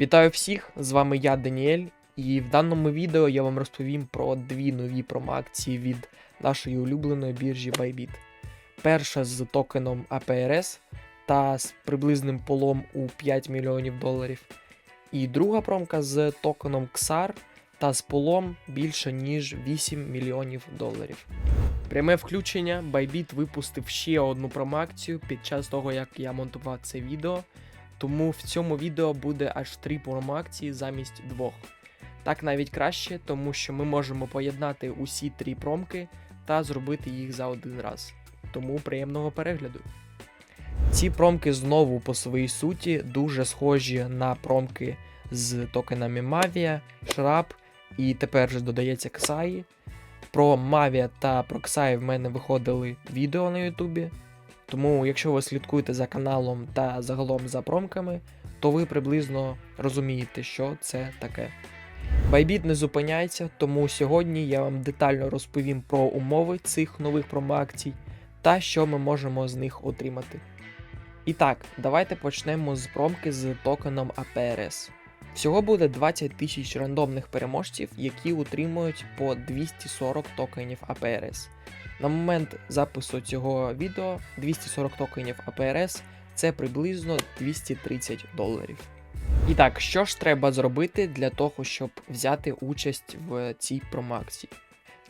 Вітаю всіх! З вами я, Даніель, і в даному відео я вам розповім про дві нові промоакції від нашої улюбленої біржі Bybit. Перша з токеном APRS та з приблизним полом у 5 мільйонів доларів. І друга промка з токеном XAR та з полом більше ніж 8 мільйонів доларів. Пряме включення Bybit випустив ще одну промоакцію під час того, як я монтував це відео. Тому в цьому відео буде аж три промоакції замість двох. Так навіть краще, тому що ми можемо поєднати усі три промки та зробити їх за один раз. Тому приємного перегляду. Ці промки знову по своїй суті дуже схожі на промки з токенами Mavia, Shrap і тепер вже додається Xai. Про Mavia та про Xai в мене виходили відео на Ютубі. Тому, якщо ви слідкуєте за каналом та загалом за промками, то ви приблизно розумієте, що це таке. Байбіт не зупиняється, тому сьогодні я вам детально розповім про умови цих нових промоакцій та що ми можемо з них отримати. І так, давайте почнемо з промки з токеном APRS. Всього буде 20 тисяч рандомних переможців, які отримують по 240 токенів APRS. На момент запису цього відео 240 токенів APRS це приблизно 230 доларів. І так, що ж треба зробити для того, щоб взяти участь в цій промоакції?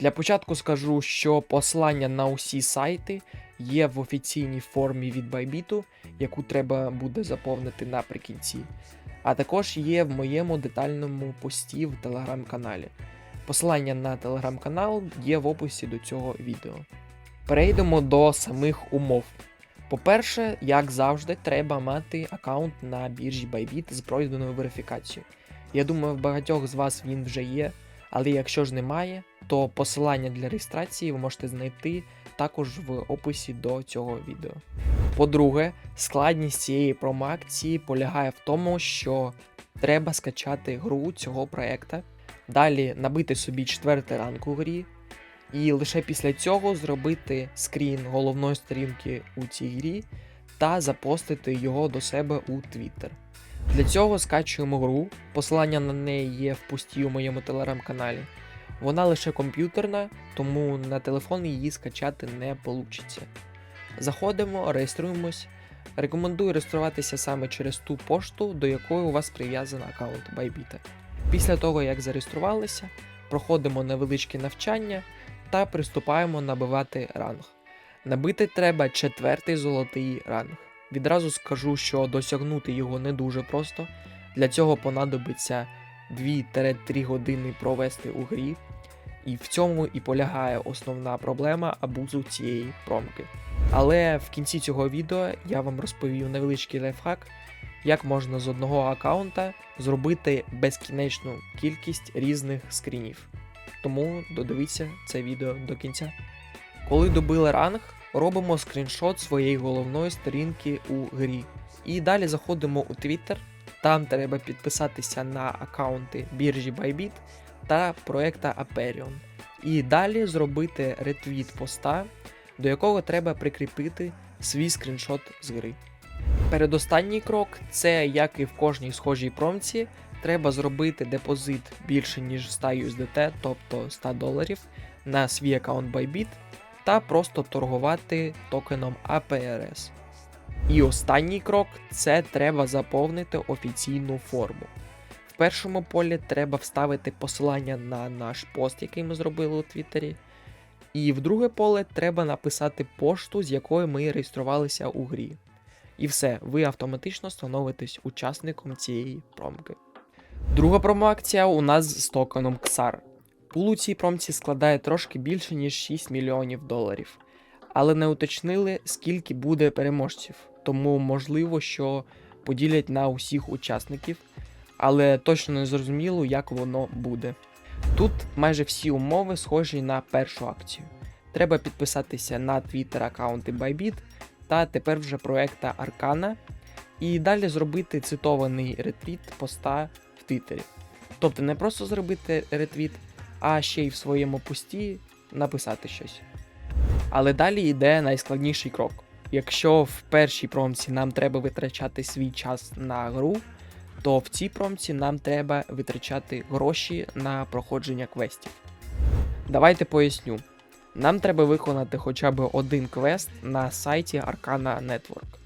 Для початку скажу, що посилання на усі сайти є в офіційній формі від Bybit, яку треба буде заповнити наприкінці. А також є в моєму детальному пості в телеграм-каналі. Посилання на телеграм-канал є в описі до цього відео. Перейдемо до самих умов. По-перше, як завжди, треба мати аккаунт на біржі Bybit з пройденою верифікацією. Я думаю, в багатьох з вас він вже є, але якщо ж немає, то посилання для реєстрації ви можете знайти також в описі до цього відео. По-друге, складність цієї промоакції полягає в тому, що треба скачати гру цього проекта, далі набити собі четвертий ранг у грі, і лише після цього зробити скрін головної сторінки у цій грі та запостити його до себе у Twitter. Для цього скачуємо гру, посилання на неї є в пості у моєму телеграм-каналі. Вона лише комп'ютерна, тому на телефон її скачати не вийде. Заходимо, реєструємось. Рекомендую реєструватися саме через ту пошту, до якої у вас прив'язаний аккаунт Bybit. Після того, як зареєструвалися, проходимо невеличке навчання та приступаємо набивати ранг. Набити треба четвертий золотий ранг. Відразу скажу, що досягнути його не дуже просто. Для цього понадобиться 2-3 години провести у грі, і в цьому і полягає основна проблема абузу цієї промки. Але в кінці цього відео я вам розповів невеличкий лайфхак, як можна з одного аккаунта зробити безкінечну кількість різних скрінів. Тому додивіться це відео до кінця. Коли добили ранг, робимо скріншот своєї головної сторінки у грі. І далі заходимо у Twitter. Там треба підписатися на аккаунти біржі Bybit та проекта Aperion. І далі зробити ретвіт поста, до якого треба прикріпити свій скріншот з гри. Передостанній крок це, як і в кожній схожій промці, треба зробити депозит більше ніж 100 USDT, тобто 100 доларів, на свій аккаунт Bybit та просто торгувати токеном APRS. І останній крок це треба заповнити офіційну форму. Першому полі треба вставити посилання на наш пост, який ми зробили у Твіттері. І в друге поле треба написати пошту, з якою ми реєструвалися у грі. І все, ви автоматично становитесь учасником цієї промки. Друга промоакція у нас з токеном XAR. Пул у цій промці складає трошки більше, ніж 6 мільйонів доларів. Але не уточнили, скільки буде переможців, тому можливо, що поділять на усіх учасників, але точно не зрозуміло, як воно буде. Тут майже всі умови схожі на першу акцію. Треба підписатися на твіттер аккаунти Bybit та тепер вже проекта Arcana, і далі зробити цитований ретвіт поста в Твіттері. Тобто не просто зробити ретвіт, а ще й в своєму пості написати щось. Але далі йде найскладніший крок. Якщо в першій промці нам треба витрачати свій час на гру, то в цій промці нам треба витрачати гроші на проходження квестів. Давайте поясню. Нам треба виконати хоча б один квест на сайті Arcana Network.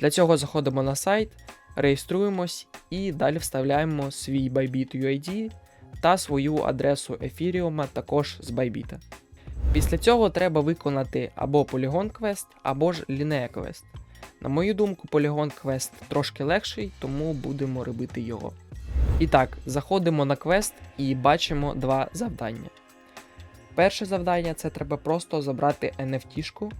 Для цього заходимо на сайт, реєструємось і далі вставляємо свій Bybit UID та свою адресу ефіріума також з Bybit. Після цього треба виконати або полігон квест, або ж лінея квест. На мою думку, полігон квест трошки легший, тому будемо робити його. І так, заходимо на квест і бачимо два завдання. Перше завдання це треба просто забрати NFT-шку,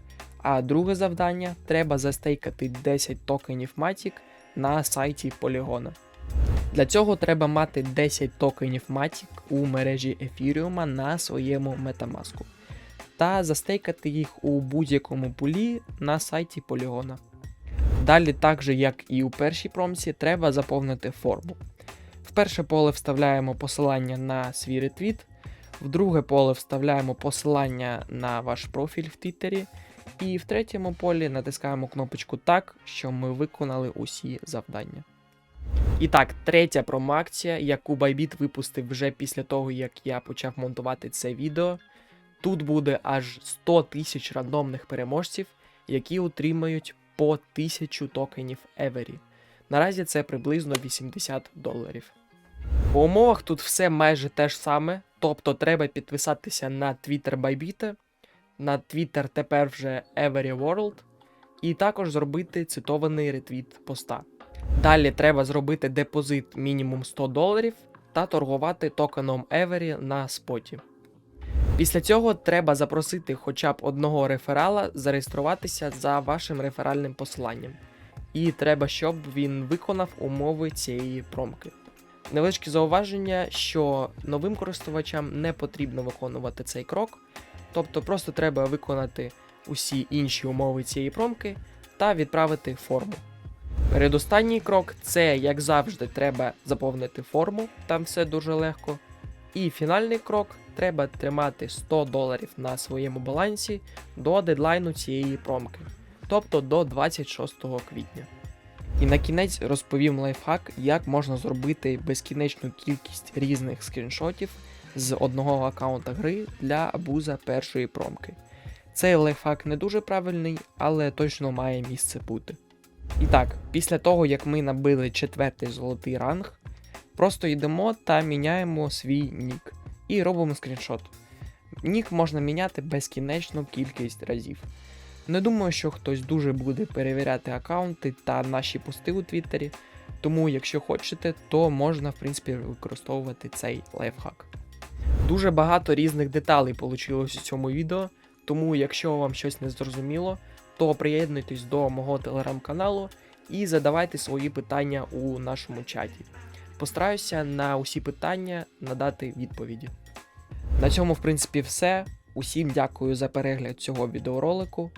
а друге завдання треба застейкати 10 токенів Matic на сайті Полігона. Для цього треба мати 10 токенів Matic у мережі Ефіріума на своєму Metamask та застейкати їх у будь-якому пулі на сайті Полігона. Далі, так же як і у першій промці, треба заповнити форму. В перше поле вставляємо посилання на свій ретвіт, в друге поле вставляємо посилання на ваш профіль в Твіттері, і в третьому полі натискаємо кнопочку так, що ми виконали усі завдання. І так, третя промоакція, яку Bybit випустив вже після того, як я почав монтувати це відео. Тут буде аж 100 тисяч рандомних переможців, які отримають по 1000 токенів Every. Наразі це приблизно 80 доларів. По умовах тут все майже те ж саме, тобто треба підписатися на Twitter Bybit, на Twitter тепер вже Every World, і також зробити цитований ретвіт поста. Далі треба зробити депозит мінімум 100 доларів та торгувати токеном Every на споті. Після цього треба запросити хоча б одного реферала зареєструватися за вашим реферальним посиланням. І треба, щоб він виконав умови цієї промки. Невеличке зауваження, що новим користувачам не потрібно виконувати цей крок, тобто просто треба виконати усі інші умови цієї промки та відправити форму. Передостанній крок це, як завжди, треба заповнити форму, там все дуже легко. І фінальний крок треба тримати 100 доларів на своєму балансі до дедлайну цієї промки, тобто до 26 квітня. І на кінець розповім лайфхак, як можна зробити безкінечну кількість різних скріншотів з одного аккаунта гри для абуза першої промки. Цей лайфхак не дуже правильний, але точно має місце бути. І так, після того як ми набили четвертий золотий ранг, просто йдемо та міняємо свій нік і робимо скріншот. Нік можна міняти безкінечну кількість разів. Не думаю, що хтось дуже буде перевіряти аккаунти та наші пости у Твіттері, тому якщо хочете, то можна в принципі використовувати цей лайфхак. Дуже багато різних деталей вийшло у цьому відео, тому якщо вам щось не зрозуміло, то приєднуйтесь до мого телеграм-каналу і задавайте свої питання у нашому чаті. Постараюся на усі питання надати відповіді. На цьому, в принципі, все. Усім дякую за перегляд цього відеоролику.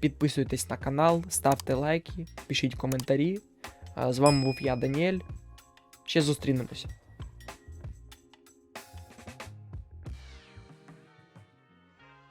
Підписуйтесь на канал, ставте лайки, пишіть коментарі. З вами був я, Даніель. Ще зустрінемося.